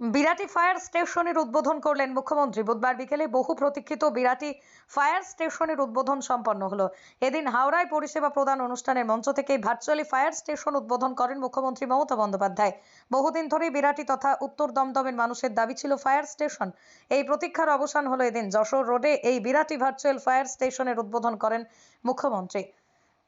Birati fire স্টেশনের উদ্বোধন করলেন মুখ্যমন্ত্রী। বুধবার বিকেলে বহু প্রতীক্ষিত বিরাটি ফায়ার স্টেশনের উদ্বোধন সম্পন্ন হলো। এদিন হাওড়ায় পরিষেবা প্রদান অনুষ্ঠানের মঞ্চ থেকে ভার্চুয়ালি ফায়ার স্টেশন উদ্বোধন করেন মুখ্যমন্ত্রী মমতা বন্দ্যোপাধ্যায়। বহুদিন ধরেই বিরাটি তথা উত্তর দমদমের মানুষের দাবি ছিল ফায়ার স্টেশন। এই প্রতীক্ষার অবসান হলো এদিন যশোর রোডে এই বিরাটি ভার্চুয়াল ফায়ার স্টেশনের উদ্বোধন করেন মুখ্যমন্ত্রী।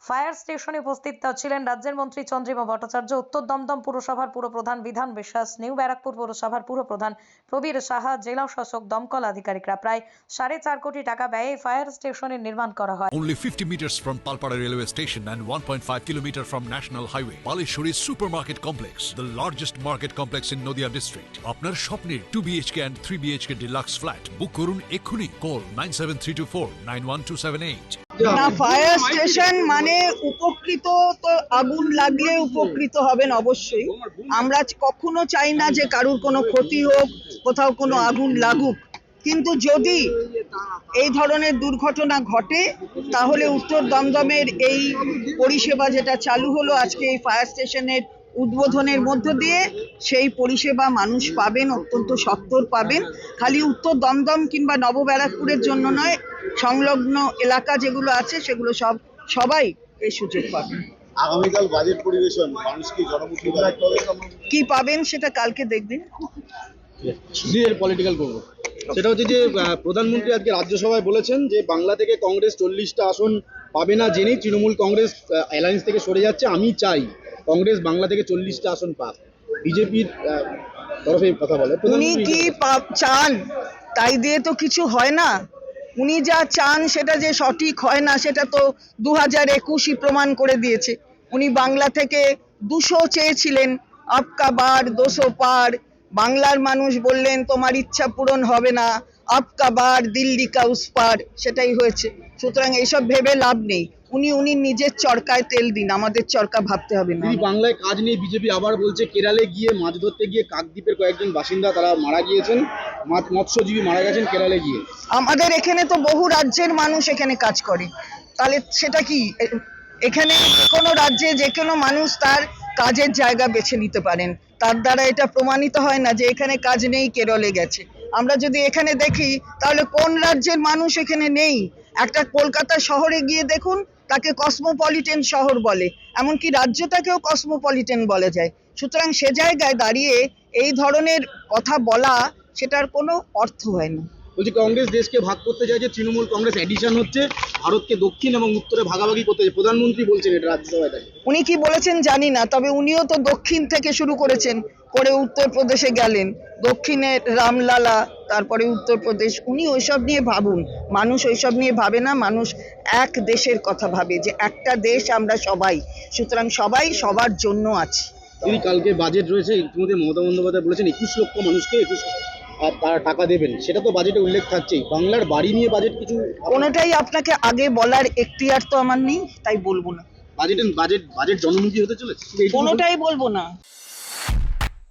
ফায়ার স্টেশনে উপস্থিত ছিলেন রাজ্যের মন্ত্রী চন্দ্রিমা ভট্টাচার্য উত্তর দমদম পুরসভার পুরপ্রধান বিধান বিশ্বাস নিউ ব্যারাকপুর পৌরসভার পুরপ্রধান প্রবীর সাহা জেলা শাসক দমকল আধিকারিকরা। প্রায় সাড়ে চার কোটি টাকা ব্যয়ে ফায়ার স্টেশনের নির্মাণ করা হয়। Only 50 meters from Palpara railway station and 1.5 kilometer from National Highway, Palishuri Supermarket Complex, the largest market complex in Noida district. আপনার স্বপ্নের 2 BHK and 3 BHK deluxe flat বুক করুন এক্ষুনি কল 97324 91278 না ফায়ার স্টেশন মানে উপকৃত তো আগুন লাগলে উপকৃত হবেন অবশ্যই। আমরা কখনো চাই না যে কারুর কোনো ক্ষতি হোক কোথাও কোনো আগুন লাগুক। কিন্তু যদি এই ধরনের দুর্ঘটনা ঘটে তাহলে উত্তর দমদমের এই পরিষেবা যেটা চালু হলো আজকে এই ফায়ার স্টেশনের উদ্বোধনের মধ্য দিয়ে সেই পরিষেবা মানুষ পাবেন অত্যন্ত সত্তর পাবেন। খালি উত্তর দমদম কিংবা নবব্যারাকপুরের জন্য নয় সংলগ্ন এলাকা যেগুলো আছে সেগুলো সব সবাই এই সুযোগ পাবেন আগামীকাল বাজেট পরিবেশন মানুষ কি জনমুখী কি পাবেন সেটা কালকে দেখবেন। পলিটিক্যাল করব। সেটা হচ্ছে যে প্রধানমন্ত্রী আজকে রাজ্যসভায় বলেছেন যে বাংলা থেকে কংগ্রেস চল্লিশটা আসন পাবে না জেনেই তৃণমূল কংগ্রেস অ্যালায়েন্স থেকে সরে যাচ্ছে আমি চাই কংগ্রেস বাংলা থেকে চল্লিশটা আসন পাক। বিজেপির তরফে কথা বলে। উনি কি চান? তাই দিয়ে তো কিছু হয় না। উনি যা চান সেটা যে সঠিক হয় না, সেটা তো দু হাজার একুশই প্রমাণ করে দিয়েছে। উনি বাংলা থেকে দুশো চেয়েছিলেন, আপকা বার দোশো পার। বাংলার মানুষ বললেন, তোমার ইচ্ছা পূরণ হবে না, আপকা বার, দিল্লি কা উস পার। সেটাই হয়েছে। সুতরাং এইসব ভেবে লাভ নেই। উনি উনি নিজের চরকায় তেল দিন আমাদের চরকা ভাবতে হবে না। বাংলায় কাজ নেই বিজেপি আবার বলছে কেরালে গিয়ে মাছ ধরতে গিয়ে কাকদ্বীপের কয়েকজন বাসিন্দা তারা মারা গিয়েছেন মৎস্যজীবী মারা গেছেন কেরালে গিয়ে। আমাদের এখানে তো বহু রাজ্যের মানুষ এখানে কাজ করে। তাহলে সেটা কি? এখানে কোনো রাজ্যে যে কোনো মানুষ তার কাজের জায়গা বেছে নিতে পারেন। তার দ্বারা এটা প্রমাণিত হয় না যে এখানে কাজ নেই কেরলে গেছে। আমরা যদি এখানে দেখি তাহলে কোন রাজ্যের মানুষ এখানে নেই? একটা কলকাতা শহরে গিয়ে দেখুন তাকে কসমোপলিটেন শহর বলে। এমনকি রাজ্যটাকেও কসমোপলিটেন বলা যায়। সুতরাং সে জায়গায় দাঁড়িয়ে এই ধরনের কথা বলা সেটার কোনো অর্থ হয় না। বলছি কংগ্রেস দেশকে ভাগ করতে চাইছে তৃণমূল কংগ্রেস এডিশন হচ্ছে ভারতকে দক্ষিণ এবং উত্তরে ভাগাভাগি করতে চাইছে। প্রধানমন্ত্রী বলছেন এটা রাজ্যসভায় উনি কি বলেছেন জানি না তবে উনিও তো দক্ষিণ থেকে শুরু করেছেন করে উত্তরপ্রদেশে গেলেন। দক্ষিণে রামলালা তারপরে উত্তরপ্রদেশ উনি ওইসব নিয়ে ভাবুন। মানুষ ওইসব নিয়ে ভাবে না মানুষ এক দেশের কথা ভাবে যে একটা দেশ আমরা সবাই। সুতরাং সবাই সবার জন্য আছি। তিনি কালকে বাজেট রয়েছে ইতিমধ্যে মমতা বন্দ্যোপাধ্যায় বলেছেন একুশ লক্ষ মানুষকে একুশ আর তারা টাকা দেবেন। সেটা তো বাজেটে উল্লেখ থাকছেই। বাংলার বাড়ি নিয়ে বাজেট কিছু কোনোটাই আপনাকে আগে বলার এখতিয়ার তো আমার নেই তাই বলব না। বাজেট বাজেট বাজেট জনমুখী হতে চলেছে? কোনোটাই বলব না।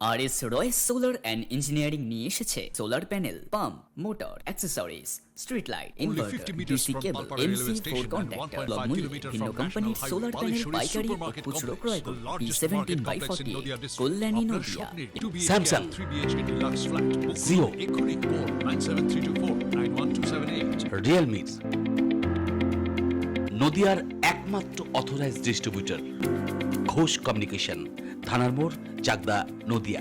R S Royce solar and engineering নিয়ে এসেছে। Solar panel pump motor accessories street light inverter 50 DC cable MC four station and contactor 1.5 মূল্যে ভিন্ন কোম্পানির সোলার প্যানেল পাইকারি ও খুচরো ক্রয় করুন P seventeen by forty Kalyani Nadia স্বপ্নের 2 BHK Samsung, and 3 BHK deluxe flat. Book Zio, করুন এক্ষুনি call 97324 91278. রিয়েলমির নদিয়ার একমাত্র অথরাইজড ডিস্ট্রিবিউটর ঘোষ কমিউনিকেশন থানার মোড় চাকদা নদিয়া।